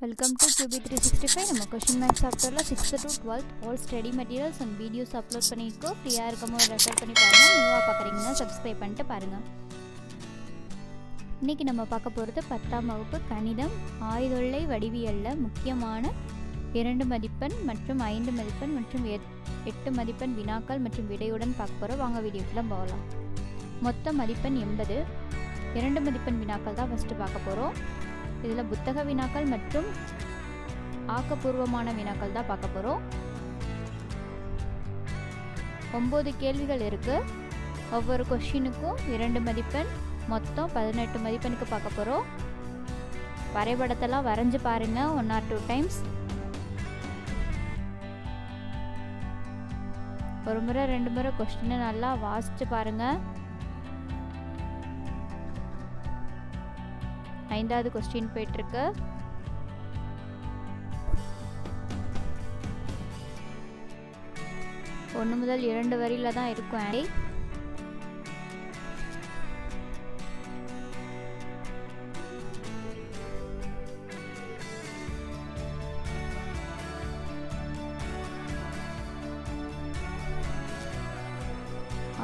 Welcome to QB three sixty five நம்ம question maths சாப்டரில் sixth to twelfth all study materials and videos upload பண்ணியிருக்கோம். ஃப்ரீயாக இருக்கும்போது refer பண்ணி பாருங்கள் நியூவாக பார்க்குறீங்கன்னா சப்ஸ்கிரைப் பண்ணிட்டு பாருங்கள் இன்றைக்கி நம்ம பார்க்க போகிறது பத்தாம் வகுப்பு கணிதம். ஆயுதொல்லை வடிவியலில் முக்கியமான இரண்டு மதிப்பெண் மற்றும் ஐந்து மதிப்பெண் மற்றும் எட்டு மதிப்பெண் வினாக்கள் மற்றும் விடையுடன் பார்க்க போகிறோம் வாங்க வீடியோக்கெலாம் போகலாம். மொத்த மதிப்பெண் எண்பது. இரண்டு மதிப்பெண் வினாக்கள் தான் ஃபஸ்ட்டு பார்க்க போகிறோம் இதில் புத்தக வினாக்கள் மற்றும் ஆக்கப்பூர்வமான வினாக்கள் தான் பார்க்க போகிறோம். ஒம்பது கேள்விகள் இருக்குது ஒவ்வொரு கொஷினுக்கும் இரண்டு மதிப்பெண் மொத்தம் பதினெட்டு மதிப்பெண்ணுக்கு பார்க்க போகிறோம். வரைபடத்தெல்லாம் வரைஞ்சி பாருங்கள் ஒன் ஆர் டூ டைம்ஸ் ஒரு முறை ரெண்டு முறை கொஸ்டினை நல்லா வாசித்து பாருங்கள் ஐந்தாவது கொஸ்டின் போயிட்டுருக்கு. ஒன்று முதல் இரண்டு வரியில தான் இருக்கும் ஆண்டி.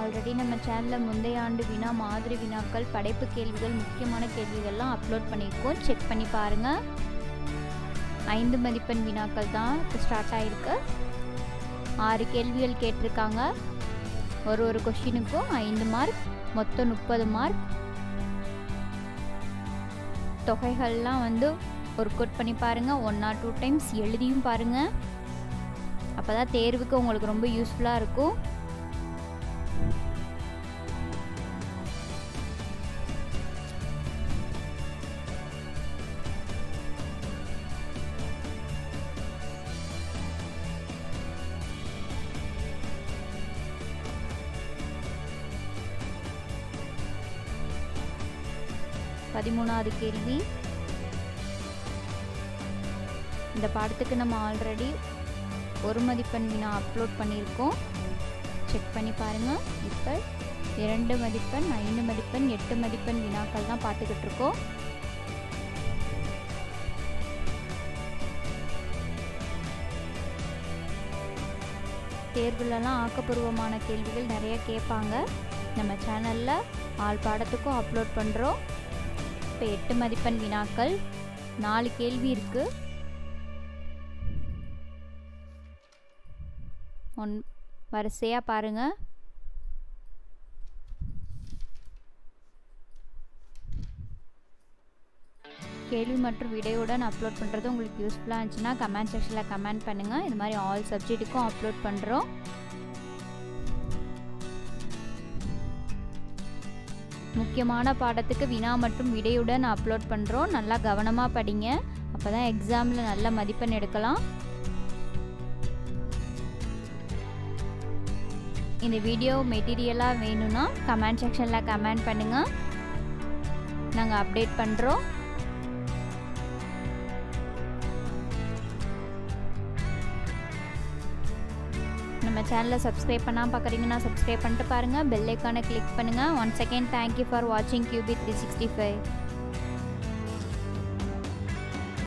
ஆல்ரெடி நம்ம சேனலில் முந்தைய ஆண்டு வினா மாதிரி வினாக்கள் படைப்பு கேள்விகள் முக்கியமான கேள்விகள்லாம் அப்லோட் பண்ணியிருக்கோம். செக் பண்ணி பாருங்கள் ஐந்து மதிப்பெண் வினாக்கள் தான் இப்போ ஸ்டார்ட் ஆகிருக்கு ஆறு கேள்விகள் கேட்டிருக்காங்க. ஒரு ஒரு கொஷினுக்கும் ஐந்து மார்க் மொத்தம் முப்பது மார்க் தொகைகள்லாம் வந்து ஒர்க் அவுட் பண்ணி பாருங்கள் ஒன் ஆர் டூ டைம்ஸ் எழுதியும் பாருங்கள் அப்போ தான் தேர்வுக்கு உங்களுக்கு ரொம்ப யூஸ்ஃபுல்லாக இருக்கும். பதிமூணாவது கேள்வி. இந்த பாடத்துக்கு நம்ம ஆல்ரெடி ஒரு மதிப்பெண் வினா அப்லோட் பண்ணியிருக்கோம். செக் பண்ணி பாருங்கள் இப்போ இரண்டு மதிப்பெண் ஐந்து மதிப்பெண் எட்டு மதிப்பெண் வினாக்கள் தான் பார்த்துக்கிட்டு இருக்கோம். தேர்வுலலாம் ஆக்கப்பூர்வமான கேள்விகள் நிறைய கேட்பாங்க. நம்ம சேனலில் ஆள் பாடத்துக்கும் அப்லோட் பண்ணுறோம் இப்போ எட்டு மதிப்பெண் வினாக்கள். நாலு கேள்வி இருக்குது ஒன் வரிசையாக பாருங்கள் கேள்வி மற்றும் விடையுடன் அப்லோட் பண்ணுறது உங்களுக்கு யூஸ்ஃபுல்லாக இருந்துச்சுன்னா கமெண்ட் செக்ஷனில் கமெண்ட் பண்ணுங்கள் இது மாதிரி ஆல் சப்ஜெக்ட்டுக்கும் அப்லோட் பண்ணுறோம் முக்கியமான பாடத்துக்கு வினா மற்றும் விடையுடன் அப்லோட் பண்ணுறோம் நல்லா கவனமாக படிங்க. அப்போ தான் எக்ஸாமில் நல்ல மதிப்பெண் எடுக்கலாம். இந்த வீடியோ மெட்டீரியலாக வேணும்னா கமெண்ட் செக்ஷனில் கமெண்ட் பண்ணுங்கள் நாங்கள் அப்டேட் பண்ணுறோம் நம்ம சேனலை சப்ஸ்கிரைப் பண்ணால் பார்க்குறீங்கன்னா சப்ஸ்கிரைப் பண்ணிட்டு பாருங்கள் பெல்லைக்கானை கிளிக் பண்ணுங்கள் one second thank you for வாட்சிங் கியூபி த்ரீ சிக்ஸ்டி ஃபைவ்